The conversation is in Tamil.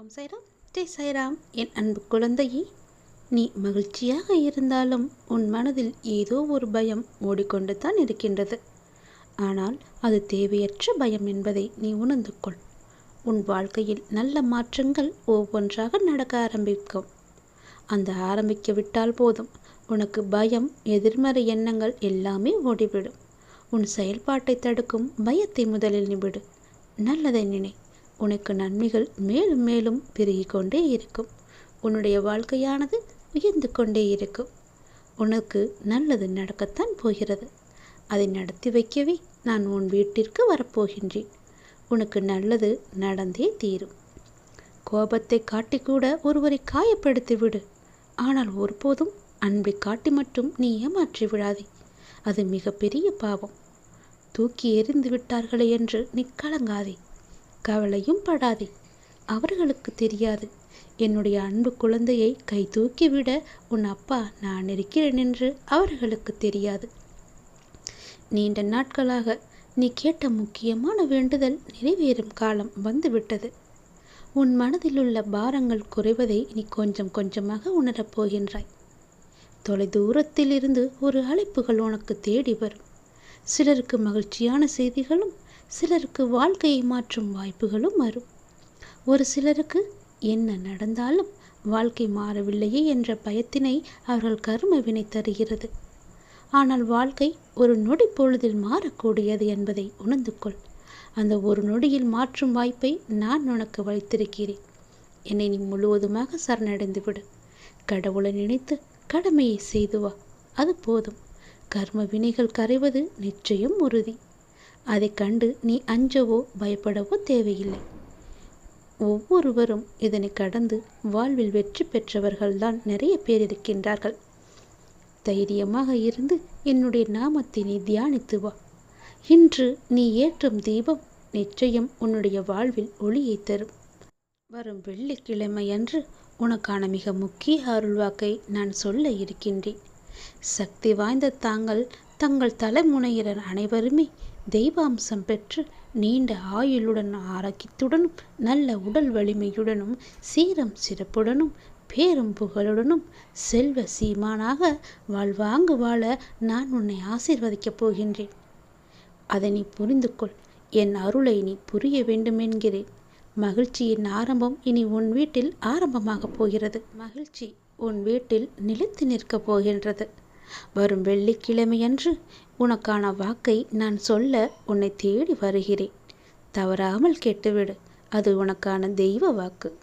ஓம் சைராம். ஜெய் சைராம். என் அன்பு குழந்தையே நீ மகிழ்ச்சியாக இருந்தாலும் உன் மனதில் ஏதோ ஒரு பயம் ஓடிக்கொண்டு தான் இருக்கின்றது. ஆனால் அது தேவையற்ற பயம் என்பதை நீ உணர்ந்து கொள். உன் வாழ்க்கையில் நல்ல மாற்றங்கள் ஒவ்வொன்றாக நடக்க ஆரம்பிக்கும். அந்த ஆரம்பிக்க விட்டால் போதும். உனக்கு பயம் எதிர்மறை எண்ணங்கள் எல்லாமே ஓடிவிடும். உன் செயல்பாட்டை தடுக்கும் பயத்தை முதலில் நிவிடு நல்லதை நினை. உனக்கு நன்மைகள் மேலும் மேலும் பெருகி கொண்டே இருக்கும். உன்னுடைய வாழ்க்கையானது உயர்ந்து கொண்டே இருக்கும். உனக்கு நல்லது நடக்கத்தான் போகிறது. அதை நடத்தி வைக்கவே நான் உன் வீட்டிற்கு வரப்போகின்றேன். உனக்கு நல்லது நடந்தே தீரும். கோபத்தை காட்டி கூட ஒருவரை காயப்படுத்தி விடு. ஆனால் ஒருபோதும் அன்பை காட்டி மட்டும் நீ ஏமாற்றி விடாதே. அது மிகப்பெரிய பாவம். தூக்கி எறிந்து விட்டார்களே என்று நீ கலங்காதே. கவலையும் படாதே. அவர்களுக்கு தெரியாது. என்னுடைய அன்பு குழந்தையை கை தூக்கிவிட உன் அப்பா நான் இருக்கிறேன் என்று அவர்களுக்கு தெரியாது. நீண்ட நாட்களாக நீ கேட்ட முக்கியமான வேண்டுதல் நிறைவேறும் காலம் வந்துவிட்டது. உன் மனதில் உள்ள பாரங்கள் குறைவதை நீ கொஞ்சம் கொஞ்சமாக உணரப் போகின்றாய். தொலைதூரத்தில் இருந்து ஒரு அழைப்புகள் உனக்கு தேடி வரும். சிலருக்கு மகிழ்ச்சியான செய்திகளும் சிலருக்கு வாழ்க்கையை மாற்றும் வாய்ப்புகளும் வரும். ஒரு சிலருக்கு என்ன நடந்தாலும் வாழ்க்கை மாறவில்லையே என்ற பயத்தினை அவர்கள் கர்ம வினை தருகிறது. ஆனால் வாழ்க்கை ஒரு நொடி பொழுதில் மாறக்கூடியது என்பதை உணர்ந்து கொள். அந்த ஒரு நொடியில் மாற்றும் வாய்ப்பை நான் உனக்கு வைத்திருக்கிறேன். என்னை நீ முழுவதுமாக சரணடைந்து விடு. கடவுளை நினைத்து கடமையை செய்து வா. அது போதும். கர்ம வினைகள் கரைவது நிச்சயம் உறுதி. அதை கண்டு நீ அஞ்சவோ பயப்படவோ தேவையில்லை. ஒவ்வொருவரும் இதனை கடந்து வாழ்வில் வெற்றி பெற்றவர்கள்தான் நிறைய பேர் இருக்கின்றார்கள். தைரியமாக இருந்து என்னுடைய நாமத்தை நீ தியானித்து வா. இன்று நீ ஏற்றும் தீபம் நிச்சயம் உன்னுடைய வாழ்வில் ஒளியை தரும். வரும் வெள்ளிக்கிழமை அன்று உனக்கான மிக முக்கிய அருள்வாக்கை நான் சொல்ல இருக்கின்றேன். சக்தி வாய்ந்த தாங்கள் தங்கள் தலைமுனையினர் அனைவருமே தெய்வாம்சம் பெற்று நீண்ட ஆயுளுடன் ஆரோக்கியத்துடனும் நல்ல உடல் வலிமையுடனும் சீரம் சிறப்புடனும் பேரும் புகழுடனும் செல்வ சீமானாக வாழ்வாங்கு வாழ நான் உன்னை ஆசீர்வதிக்கப் போகின்றேன். அதை நீ புரிந்து கொள் என் அருளை நீ புரிய வேண்டும் என்கிறேன் மகிழ்ச்சியின் ஆரம்பம் இனி உன் வீட்டில் ஆரம்பமாகப் போகிறது. மகிழ்ச்சி உன் வீட்டில் நிலைத்து நிற்கப் போகின்றது. வரும் வெள்ளிக்கிழமையன்று உனக்கான வாக்கை நான் சொல்ல உன்னை தேடி வருகிறேன். தவறாமல் கேட்டுவிடு. அது உனக்கான தெய்வ வாக்கு.